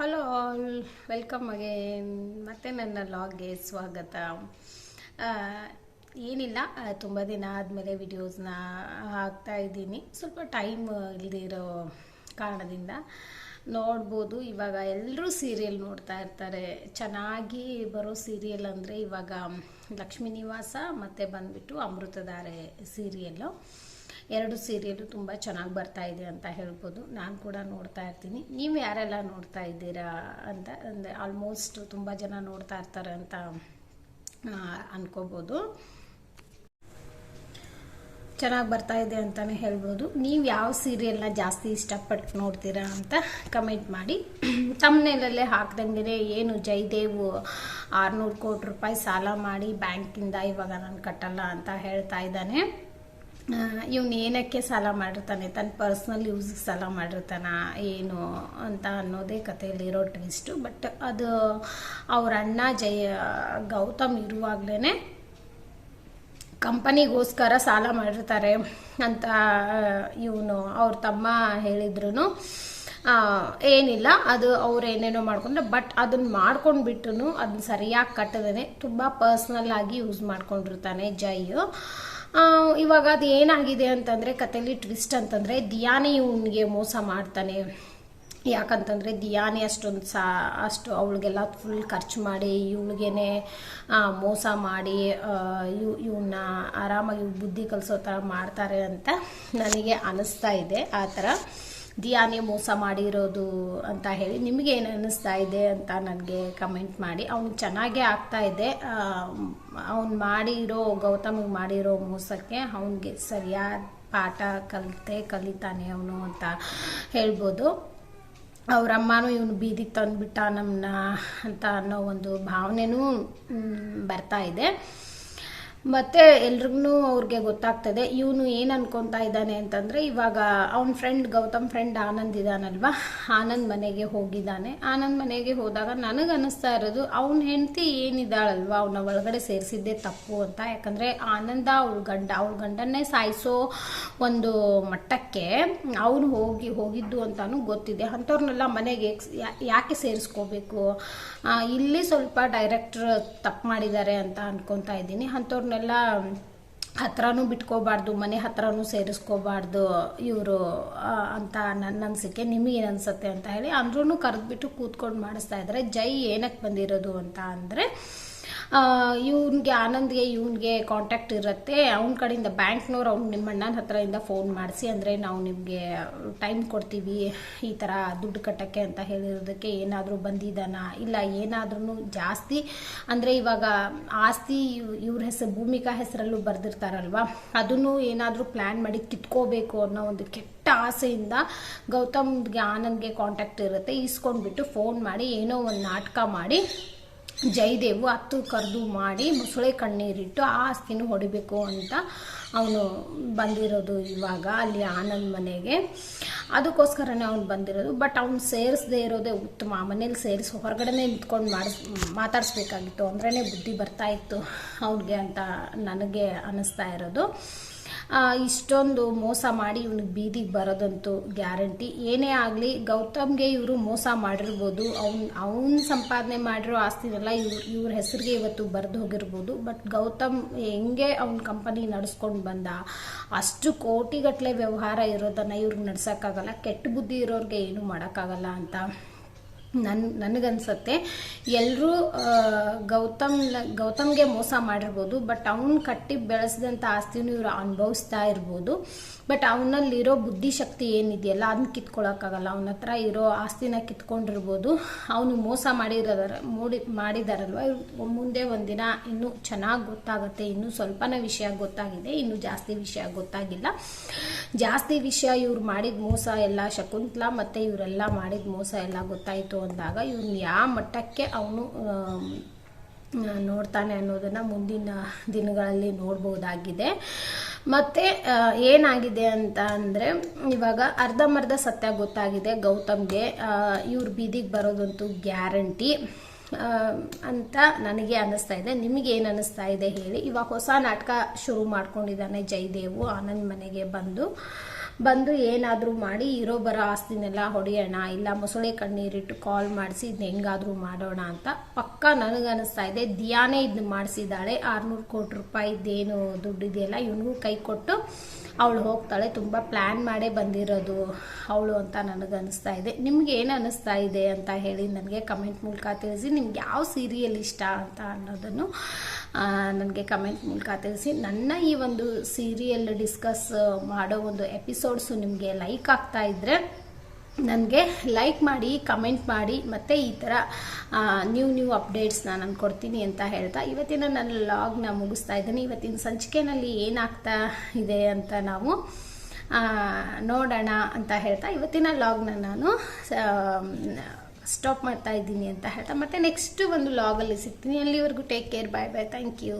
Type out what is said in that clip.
Hello all welcome again ಮತ್ತೆ ನನ್ನ ಲಾಗ್ಗೆ ಸ್ವಾಗತ. ಏನಿಲ್ಲ ತುಂಬ ದಿನ ಆದಮೇಲೆ ವಿಡಿಯೋಸ್ನ ಹಾಕ್ತಾ ಇದ್ದೀನಿ. ಸ್ವಲ್ಪ ಟೈಮ್ ಇಲ್ಲದಿರೋ ಕಾರಣದಿಂದ ನೋಡ್ಬೋದು. ಇವಾಗ ಎಲ್ಲರೂ ಸೀರಿಯಲ್ ನೋಡ್ತಾ ಇರ್ತಾರೆ. ಚೆನ್ನಾಗಿ ಬರೋ ಸೀರಿಯಲ್ ಅಂದರೆ ಇವಾಗ ಲಕ್ಷ್ಮೀ ನಿವಾಸ ಮತ್ತು ಬಂದ್ಬಿಟ್ಟು ಅಮೃತಧಾರೆ ಸೀರಿಯಲ್ಲು ಎರಡು ಸೀರಿಯಲು ತುಂಬ ಚೆನ್ನಾಗಿ ಬರ್ತಾ ಇದೆ ಅಂತ ಹೇಳ್ಬೋದು. ನಾನು ಕೂಡ ನೋಡ್ತಾ ಇರ್ತೀನಿ. ನೀವು ಯಾರೆಲ್ಲ ನೋಡ್ತಾ ಇದ್ದೀರಾ ಅಂತ, ಅಂದರೆ ಆಲ್ಮೋಸ್ಟ್ ತುಂಬ ಜನ ನೋಡ್ತಾ ಇರ್ತಾರೆ ಅಂತ ಅನ್ಕೋಬೋದು. ಚೆನ್ನಾಗಿ ಬರ್ತಾ ಇದೆ ಅಂತಲೇ ಹೇಳ್ಬೋದು. ನೀವು ಯಾವ ಸೀರಿಯಲ್ನ ಜಾಸ್ತಿ ಇಷ್ಟಪಟ್ಟು ನೋಡ್ತೀರಾ ಅಂತ ಕಮೆಂಟ್ ಮಾಡಿ. ತಮ್ಮನೇಲಲ್ಲೇ ಹಾಕ್ದಂಗೆ ಏನು ಜಯದೇವ್ ಆರುನೂರು ಕೋಟಿ ರೂಪಾಯಿ ಸಾಲ ಮಾಡಿ ಬ್ಯಾಂಕಿಂದ ಇವಾಗ ನಾನು ಕಟ್ಟಲ್ಲ ಅಂತ ಹೇಳ್ತಾ ಇದ್ದಾನೆ. ಇವನು ಏನಕ್ಕೆ ಸಾಲ ಮಾಡಿರ್ತಾನೆ? ತನ್ನ ಪರ್ಸ್ನಲ್ ಯೂಸ್ಗೆ ಸಾಲ ಮಾಡಿರ್ತಾನ? ಏನು ಅಂತ ಅನ್ನೋದೇ ಕಥೆಯಲ್ಲಿರೋ ಟ್ವಿಸ್ಟು ಬಟ್ ಅದು ಅವ್ರ ಅಣ್ಣ ಜಯ, ಗೌತಮ್ ಇರುವಾಗಲೇ ಕಂಪನಿಗೋಸ್ಕರ ಸಾಲ ಮಾಡಿರ್ತಾರೆ ಅಂತ, ಇವನು, ಅವ್ರ ತಮ್ಮ ಹೇಳಿದ್ರು ಏನಿಲ್ಲ, ಅದು ಅವ್ರು ಏನೇನೋ ಮಾಡ್ಕೊಂಡ್ರೆ. ಬಟ್ ಅದನ್ನ ಮಾಡ್ಕೊಂಡ್ಬಿಟ್ಟು ಅದನ್ನ ಸರಿಯಾಗಿ ಕಟ್ಟದೇ ತುಂಬ ಪರ್ಸ್ನಲ್ ಆಗಿ ಯೂಸ್ ಮಾಡ್ಕೊಂಡಿರ್ತಾನೆ ಜೈ ಇವಾಗ ಅದು ಏನಾಗಿದೆ ಅಂತಂದರೆ ಕಥೆಯಲ್ಲಿ ಟ್ವಿಸ್ಟ್ ಅಂತಂದರೆ, ದಿಯಾನಿ ಇವನಿಗೆ ಮೋಸ ಮಾಡ್ತಾನೆ. ಯಾಕಂತಂದರೆ, ದಿಯಾನಿ ಅಷ್ಟೊಂದು ಸಾ, ಅಷ್ಟು ಅವಳಿಗೆಲ್ಲ ಫುಲ್ ಖರ್ಚು ಮಾಡಿ, ಇವಳಿಗೇನೆ ಮೋಸ ಮಾಡಿ ಇವ್ ಇವನ್ನ ಆರಾಮಾಗಿ ಬುದ್ಧಿ ಕಲಿಸೋ ಥರ ಮಾಡ್ತಾರೆ ಅಂತ ನನಗೆ ಅನಿಸ್ತಾ ಇದೆ ಆ ಥರ ದಿಯಾನಿ ಮೋಸ ಮಾಡಿರೋದು ಅಂತ ಹೇಳಿ ನಿಮಗೆ ಏನು ಅನ್ನಿಸ್ತಾ ಇದೆ ಅಂತ ನನಗೆ ಕಮೆಂಟ್ ಮಾಡಿ. ಅವ್ನು ಚೆನ್ನಾಗೇ ಆಗ್ತಾ ಇದೆ. ಅವ್ನು ಮಾಡಿರೋ, ಗೌತಮಿಗೆ ಮಾಡಿರೋ ಮೋಸಕ್ಕೆ ಅವನಿಗೆ ಸರಿಯಾದ ಪಾಠ ಕಲಿತೆ, ಕಲಿತಾನೆ ಅವನು ಅಂತ ಹೇಳ್ಬೋದು. ಅವರಮ್ಮನೂ ಇವನು ಬೀದಿ ತಂದುಬಿಟ್ಟ ನಮ್ಮನ್ನ ಅಂತ ಅನ್ನೋ ಒಂದು ಭಾವನೆನೂ ಬರ್ತಾ ಇದೆ. ಮತ್ತು ಎಲ್ರಿಗೂ ಅವ್ರಿಗೆ ಗೊತ್ತಾಗ್ತದೆ, ಇವನು ಏನು ಅನ್ಕೊತಾ ಇದ್ದಾನೆ? ಅಂತಂದರೆ, ಇವಾಗ ಅವನ ಫ್ರೆಂಡ್ ಗೌತಮ್ ಫ್ರೆಂಡ್ ಆನಂದ್ ಇದ್ದಾನಲ್ವಾ ಆನಂದ್ ಮನೆಗೆ ಹೋಗಿದ್ದಾನೆ. ಆನಂದ್ ಮನೆಗೆ ಹೋದಾಗ ನನಗೆ ಅನ್ನಿಸ್ತಾ ಇರೋದು, ಅವನ ಹೆಂಡತಿ ಏನಿದ್ದಾಳಲ್ವ ಅವನ ಒಳಗಡೆ ಸೇರಿಸಿದ್ದೇ ತಪ್ಪು ಅಂತ. ಯಾಕಂದರೆ ಆನಂದ ಅವಳ ಗಂಡ, ಅವಳ ಗಂಡನ್ನೇ ಸಾಯಿಸೋ ಒಂದು ಮಟ್ಟಕ್ಕೆ ಅವನು ಹೋಗಿ, ಹೋಗಿದ್ದು ಅಂತಾನು ಗೊತ್ತಿದೆ. ಅಂಥವ್ರನ್ನೆಲ್ಲ ಮನೆಗೆ ಯಾಕೆ ಸೇರಿಸ್ಕೋಬೇಕು? ಇಲ್ಲಿ ಸ್ವಲ್ಪ ಡೈರೆಕ್ಟ್ರ್ ತಪ್ಪು ಮಾಡಿದ್ದಾರೆ ಅಂತ ಅನ್ಕೊತಾ ಇದ್ದೀನಿ. ಅಂಥವ್ರನ್ನೆಲ್ಲ ಹತ್ರನೂ ಬಿಟ್ಕೋಬಾರ್ದು, ಮನೆ ಹತ್ರನೂ ಸೇರಿಸ್ಕೋಬಾರ್ದು, ಇವರು ಅಂತ ನನ್ನ ಅನಿಸಿಕೆ ನಿಮಗೇನು ಅನ್ಸುತ್ತೆ ಅಂತ ಹೇಳಿ ಅಂದ್ರೂ ಕರೆದ್ಬಿಟ್ಟು ಕೂತ್ಕೊಂಡು ಮಾಡಿಸ್ತಾ ಇದ್ದಾರೆ ಜೈ ಏನಕ್ಕೆ ಬಂದಿರೋದು ಅಂತ ಅಂದರೆ ಇವನ್ಗೆ, ಆನಂದ್ಗೆ ಇವನಿಗೆ ಕಾಂಟ್ಯಾಕ್ಟ್ ಇರುತ್ತೆ. ಅವನ ಕಡೆಯಿಂದ ಬ್ಯಾಂಕ್ನವ್ರು ಅವ್ನು ನಿಮ್ಮ ಅಣ್ಣನ ಹತ್ರದಿಂದ ಫೋನ್ ಮಾಡಿಸಿ, ಅಂದರೆ ನಾವು ನಿಮಗೆ ಟೈಮ್ ಕೊಡ್ತೀವಿ ಈ ಥರ ದುಡ್ಡು ಕಟ್ಟಕ್ಕೆ ಅಂತ ಹೇಳಿರೋದಕ್ಕೆ ಏನಾದರೂ ಬಂದಿದ್ದಾನ ಇಲ್ಲ ಏನಾದ್ರೂ ಜಾಸ್ತಿ, ಅಂದರೆ ಇವಾಗ ಆಸ್ತಿ ಇವ್- ಇವ್ರ ಹೆಸರು, ಭೂಮಿಕಾ ಹೆಸರಲ್ಲೂ ಬರೆದಿರ್ತಾರಲ್ವ? ಅದನ್ನು ಏನಾದರೂ ಪ್ಲ್ಯಾನ್ ಮಾಡಿ ಕಿತ್ಕೋಬೇಕು ಅನ್ನೋ ಒಂದು ಕೆಟ್ಟ ಆಸೆಯಿಂದ ಗೌತಮ್ಗೆ, ಆನಂದ್ಗೆ ಕಾಂಟ್ಯಾಕ್ಟ್ ಇರುತ್ತೆ. ಇಸ್ಕೊಂಡ್ಬಿಟ್ಟು ಫೋನ್ ಮಾಡಿ, ಏನೋ ಒಂದು ನಾಟಕ ಮಾಡಿ ಜಯದೇವು ಹತ್ತು ಕರೆದು ಮಾಡಿ ಮೊಸಳೆ ಕಣ್ಣೀರಿಟ್ಟು ಆ ಆಸ್ತಿನೂ ಹೊಡಿಬೇಕು ಅಂತ ಅವನು ಬಂದಿರೋದು ಇವಾಗ ಅಲ್ಲಿ ಆನಂದ್ ಮನೆಗೆ. ಅದಕ್ಕೋಸ್ಕರನೇ ಅವ್ನು ಬಂದಿರೋದು. ಬಟ್ ಅವ್ನು ಸೇರಿಸದೇ ಇರೋದೇ ಉತ್ತಮ. ಮನೇಲಿ ಸೇರಿಸಿ ಹೊರಗಡೆನೇ ನಿಂತ್ಕೊಂಡು ಮಾಡಿಸ್, ಮಾತಾಡಿಸ್ಬೇಕಾಗಿತ್ತು. ಅಂದ್ರೇ ಬುದ್ಧಿ ಬರ್ತಾ ಇತ್ತು. ಅವ್ನಿಗೆ ಅಂತ ನನಗೆ ಅನ್ನಿಸ್ತಾ ಇರೋದು. ಇಷ್ಟೊಂದು ಮೋಸ ಮಾಡಿ ಇವ್ನಿಗೆ ಬೀದಿಗೆ ಬರೋದಂತೂ ಗ್ಯಾರಂಟಿ. ಏನೇ ಆಗಲಿ, ಗೌತಮ್ಗೆ ಇವರು ಮೋಸ ಮಾಡಿರ್ಬೋದು. ಅವ್ನು ಅವ್ನು ಸಂಪಾದನೆ ಮಾಡಿರೋ ಆಸ್ತಿನೆಲ್ಲ ಇವ್ರು, ಇವ್ರ ಹೆಸರಿಗೆ ಇವತ್ತು ಬರೆದು ಹೋಗಿರ್ಬೋದು. ಬಟ್ ಗೌತಮ್ ಹೆಂಗೆ ಅವ್ನ ಕಂಪನಿ ನಡೆಸ್ಕೊಂಡು ಬಂದ, ಅಷ್ಟು ಕೋಟಿಗಟ್ಟಲೆ ವ್ಯವಹಾರ ಇರೋದನ್ನು ಇವ್ರಿಗೆ ನಡ್ಸೋಕ್ಕಾಗಲ್ಲ. ಕೆಟ್ಟ ಬುದ್ಧಿ ಇರೋರಿಗೆ ಏನೂ ಮಾಡೋಕ್ಕಾಗಲ್ಲ ಅಂತ. ನನ್ ನನಗನ್ಸತ್ತೆ. ಎಲ್ಲರೂ ಗೌತಮ್ ಗೌತಮ್ಗೆ ಮೋಸ ಮಾಡಿರ್ಬೋದು, ಬಟ್ ಅವ್ನು ಕಟ್ಟಿ ಬೆಳೆಸಿದಂಥ ಆಸ್ತಿನೂ ಇವರು ಅನುಭವಿಸ್ತಾ ಇರ್ಬೋದು. ಬಟ್ ಅವನಲ್ಲಿರೋ ಬುದ್ಧಿಶಕ್ತಿ ಏನಿದೆಯಲ್ಲ ಅದನ್ನ ಕಿತ್ಕೊಳ್ಳೋಕ್ಕಾಗಲ್ಲ ಅವನ ಹತ್ರ ಇರೋ ಆಸ್ತಿನ ಕಿತ್ಕೊಂಡಿರ್ಬೋದು. ಅವನು ಮೋಸ ಮಾಡಿರೋದಾರ, ಮೂಡಿ, ಮಾಡಿದಾರಲ್ವ? ಮುಂದೆ ಒಂದಿನ ಇನ್ನೂ ಚೆನ್ನಾಗಿ ಗೊತ್ತಾಗುತ್ತೆ. ಇನ್ನೂ ಸ್ವಲ್ಪನೇ ವಿಷಯ ಗೊತ್ತಾಗಿದೆ, ಇನ್ನೂ ಜಾಸ್ತಿ ವಿಷಯ ಗೊತ್ತಾಗಿಲ್ಲ. ಜಾಸ್ತಿ ವಿಷಯ ಇವ್ರು ಮಾಡಿದ ಮೋಸ ಎಲ್ಲ ಶಕುಂತಲಾ ಮತ್ತು ಇವರೆಲ್ಲ ಮಾಡಿದ ಮೋಸ ಎಲ್ಲ ಗೊತ್ತಾಯಿತು. ಅಂದಾಗ ಇವನ್ ಯಾವ ಮಟ್ಟಕ್ಕೆ ಅವನು ನೋಡ್ತಾನೆ ಅನ್ನೋದನ್ನು ಮುಂದಿನ ದಿನಗಳಲ್ಲಿ ನೋಡ್ಬೋದಾಗಿದೆ. ಮತ್ತು ಏನಾಗಿದೆ ಅಂತ ಅಂದರೆ, ಇವಾಗ ಅರ್ಧಂಬರ್ಧ ಸತ್ಯ ಗೊತ್ತಾಗಿದೆ ಗೌತಮ್ಗೆ. ಇವ್ರು ಬೀದಿಗೆ ಬರೋದಂತೂ ಗ್ಯಾರಂಟಿ. ಅಂತ ನನಗೆ ಅನ್ನಿಸ್ತಾ ಇದೆ. ನಿಮಗೆ ಏನು ಅನ್ನಿಸ್ತಾ ಇದೆ ಹೇಳಿ. ಇವಾಗ ಹೊಸ ನಾಟಕ ಶುರು ಮಾಡ್ಕೊಂಡಿದ್ದಾನೆ ಜಯದೇವು ಆನಂದ್ ಮನೆಗೆ ಬಂದು. ಬಂದು ಏನಾದರೂ ಮಾಡಿ ಇರೋ ಬರೋ ಆಸ್ತಿನೆಲ್ಲ ಹೊಡೆಯೋಣ, ಇಲ್ಲ ಮೊಸಳೆ ಕಣ್ಣೀರಿಟ್ಟು ಕಾಲ್ ಮಾಡಿಸಿ ಇದನ್ನ ಹೆಂಗಾದರೂ ಮಾಡೋಣ ಅಂತ ಪಕ್ಕ ನನಗನ್ನಿಸ್ತಾ ಇದೆ. ದಿಯಾನೇ ಇದನ್ನ ಮಾಡಿಸಿದ್ದಾಳೆ. ಆರುನೂರು ಕೋಟಿ ರೂಪಾಯಿ ಇದೇನು ದುಡ್ಡಿದೆಯಲ್ಲ ಇವನಿಗೂ ಕೈ ಕೊಟ್ಟು ಅವಳು ಹೋಗ್ತಾಳೆ. ತುಂಬ ಪ್ಲ್ಯಾನ್ ಮಾಡೇ ಬಂದಿರೋದು ಅವಳು ಅಂತ ನನಗನ್ನಿಸ್ತಾ ಇದೆ. ನಿಮ್ಗೆ ಏನು ಅನ್ನಿಸ್ತಾ ಇದೆ ಅಂತ ಹೇಳಿ ನನಗೆ ಕಮೆಂಟ್ ಮೂಲಕ ತಿಳಿಸಿ. ನಿಮ್ಗೆ ಯಾವ ಸೀರಿಯಲ್ ಇಷ್ಟ ಅಂತ ಅನ್ನೋದನ್ನು ನನಗೆ ಕಮೆಂಟ್ ಮೂಲಕ ತಿಳಿಸಿ. ನನ್ನ ಈ ಒಂದು ಸೀರಿಯಲ್ ಡಿಸ್ಕಸ್ ಮಾಡೋ ಒಂದು ಎಪಿಸೋಡ್ಸು ನಿಮಗೆ ಲೈಕ್ ಆಗ್ತಾ ಇದ್ದರೆ ನನಗೆ ಲೈಕ್ ಮಾಡಿ ಕಮೆಂಟ್ ಮಾಡಿ, ಮತ್ತು ಈ ಥರ ನ್ಯೂ ನ್ಯೂ ಅಪ್ಡೇಟ್ಸ್ನ ನಾನು ಕೊಡ್ತೀನಿ ಅಂತ ಹೇಳ್ತಾ ಇವತ್ತಿನ ನಾನು ಲಾಗ್ನ ಮುಗಿಸ್ತಾ ಇದ್ದೀನಿ. ಇವತ್ತಿನ ಸಂಚಿಕೆನಲ್ಲಿ ಏನಾಗ್ತಾ ಇದೆ ಅಂತ ನಾವು ನೋಡೋಣ ಅಂತ ಹೇಳ್ತಾ ಇವತ್ತಿನ ಲಾಗ್ನ ನಾನು ಸ್ಟಾಪ್ ಮಾಡ್ತಾ ಇದ್ದೀನಿ ಅಂತ ಹೇಳ್ತಾ. ಮತ್ತೆ ನೆಕ್ಸ್ಟ್ ಒಂದು ಲಾಗಲ್ಲಿ ಸಿಗ್ತೀನಿ. ಅಲ್ಲಿವರೆಗೂ take care bye bye thank you